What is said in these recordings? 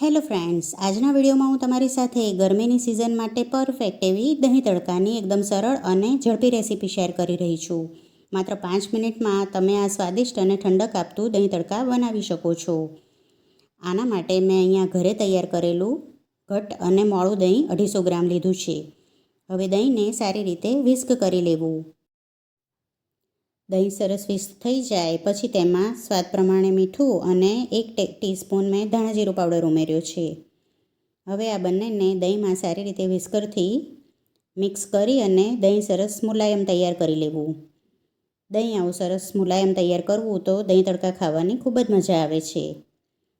Hello friends, આજના વિડીયોમાં હું તમારી સાથે ગરમીની સિઝન માટે પરફેક્ટ એવી દહીં તડકાની એકદમ સરળ અને ઝડપી રેસીપી શેર કરી રહી છું. માત્ર પાંચ મિનિટમાં તમે આ સ્વાદિષ્ટ અને ઠંડક આપતું દહીં તડકા બનાવી શકો છો. આના માટે મેં અહીંયા ઘરે તૈયાર કરેલું ઘટ અને મોળું દહીં અઢીસો ગ્રામ લીધું છે. હવે દહીંને સારી રીતે વિસ્ક કરી લેવું. દહીં સરસ વિસ્ક થઈ જાય, પછી તેમાં સ્વાદ પ્રમાણે મીઠું અને એક ટીસ્પૂન મેં ધાણાજીરું પાવડર ઉમેર્યો છે. હવે આ બંનેને દહીંમાં સારી રીતે વિસ્કરથી મિક્સ કરી અને દહીં સરસ મુલાયમ તૈયાર કરી લેવું. દહીં આવું સરસ મુલાયમ તૈયાર કરવું તો દહીં તડકા ખાવાની ખૂબ જ મજા આવે છે.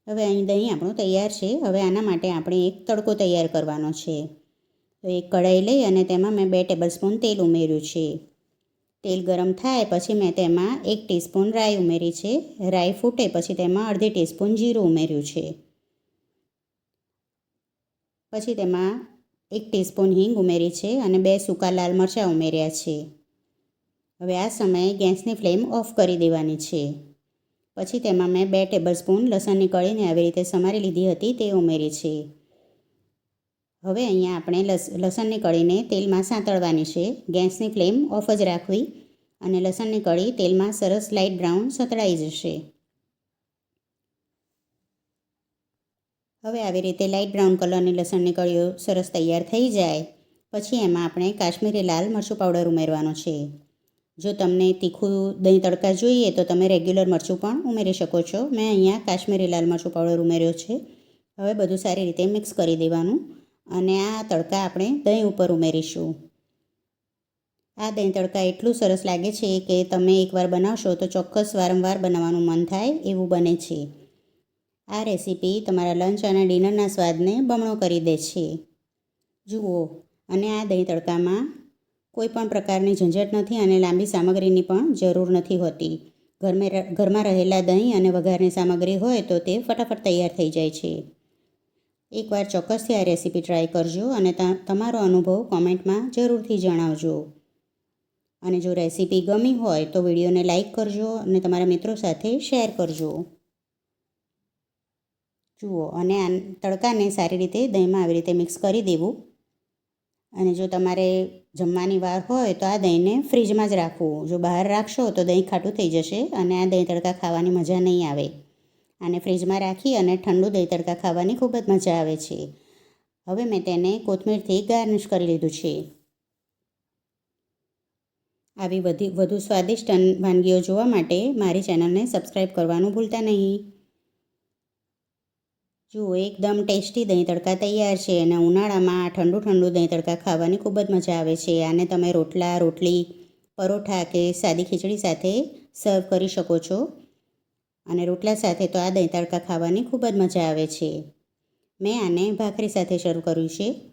હવે અહીં દહીં આપણું તૈયાર છે, હવે આના માટે આપણે એક તડકો તૈયાર કરવાનો છે. તો એક કઢાઈ લઈ અને તેમાં મેં બે ટેબલ સ્પૂન તેલ ઉમેર્યું છે. તેલ ગરમ થાય પછી મેં તેમાં એક ટીસ્પૂન રાઈ ઉમેરી છે. રાઈ ફૂટે પછી તેમાં અડધી ટીસ્પૂન જીરું ઉમેર્યું છે. પછી તેમાં એક ટીસ્પૂન હિંગ ઉમેરી છે અને બે સૂકા લાલ મરચાં ઉમેર્યા છે. હવે આ સમયે ગેસની ફ્લેમ ઓફ કરી દેવાની છે. પછી તેમાં મેં બે ટેબલ સ્પૂન લસણની કળીને આવી રીતે સમારી લીધી હતી તે ઉમેરી છે. હવે અહીંયા આપણે લસ, લસણની કળીને તેલમાં સાંતળવાની છે. ગેસની ફ્લેમ ઓફ જ રાખવી અને લસણની કળી તેલમાં સરસ લાઇટ બ્રાઉન સતળાઈ જશે. હવે આવી રીતે લાઇટ બ્રાઉન કલરની લસણની કળીઓ સરસ તૈયાર થઈ જાય. પછી એમાં આપણે કાશ્મીરી લાલ મરચું પાવડર ઉમેરવાનો છે. જો તમને તીખું દહીં તડકા જોઈએ તો તમે રેગ્યુલર મરચું પણ ઉમેરી શકો છો. મેં અહીંયા કાશ્મીરી લાલ મરચું પાવડર ઉમેર્યો છે. હવે બધું સારી રીતે મિક્સ કરી દેવાનું. અને આ તડકા આપણે દહીં ઉપર ઉમેરીશું. આ દહીં તડકા એટલું સરસ લાગે છે કે તમે એકવાર બનાવશો તો ચોક્કસ વારંવાર બનાવવાનું મન થાય એવું બને છે. આ રેસીપી તમારા લંચ અને ડિનરના સ્વાદને બમણો કરી દે છે. જુઓ, અને આ દહીં તડકામાં કોઈ પણ પ્રકારની ઝંઝટ નથી અને લાંબી સામગ્રીની પણ જરૂર નથી હોતી. ઘરમાં ઘરમાં રહેલા દહીં અને વઘારની સામગ્રી હોય તો તે ફટાફટ તૈયાર થઈ જાય છે. એકવાર ચોક્કસથી આ રેસીપી ટ્રાય કરજો અને તમારો અનુભવ કોમેન્ટમાં જરૂરથી જણાવજો. અને જો રેસીપી ગમી હોય તો વિડીયોને લાઇક કરજો અને તમારા મિત્રો સાથે શેર કરજો. જુઓ, અને આ તડકાને સારી રીતે દહીંમાં આવી રીતે મિક્સ કરી દેવું. અને જો તમારે જમવાની વાર હોય તો આ દહીંને ફ્રીજમાં જ રાખવું. જો બહાર રાખશો તો દહીં ખાટું થઈ જશે અને આ દહીં તડકા ખાવાની મજા નહીં આવે. આને ફ્રીજમાં રાખી અને ઠંડુ દહીં તડકા ખાવાની ખૂબ જ મજા આવે છે. હવે મેં તેને કોથમીરથી ગાર્નિશ કરી લીધું છે. આવી બધી વધુ સ્વાદિષ્ટ વાનગીઓ જોવા માટે મારી ચેનલને સબસ્ક્રાઈબ કરવાનું ભૂલતા નહીં. જુઓ, એકદમ ટેસ્ટી દહીં તડકા તૈયાર છે અને ઉનાળામાં આ ઠંડુ ઠંડુ દહીં તડકા ખાવાની ખૂબ જ મજા આવે છે. આને તમે રોટલા, રોટલી, પરોઠા કે સાદી ખીચડી સાથે સર્વ કરી શકો છો. અને રોટલા સાથે તો આ દહીં તડકા ખાવાની ખૂબ જ મજા આવે છે. મેં આને ભાખરી સાથે શરૂ કર્યું છે.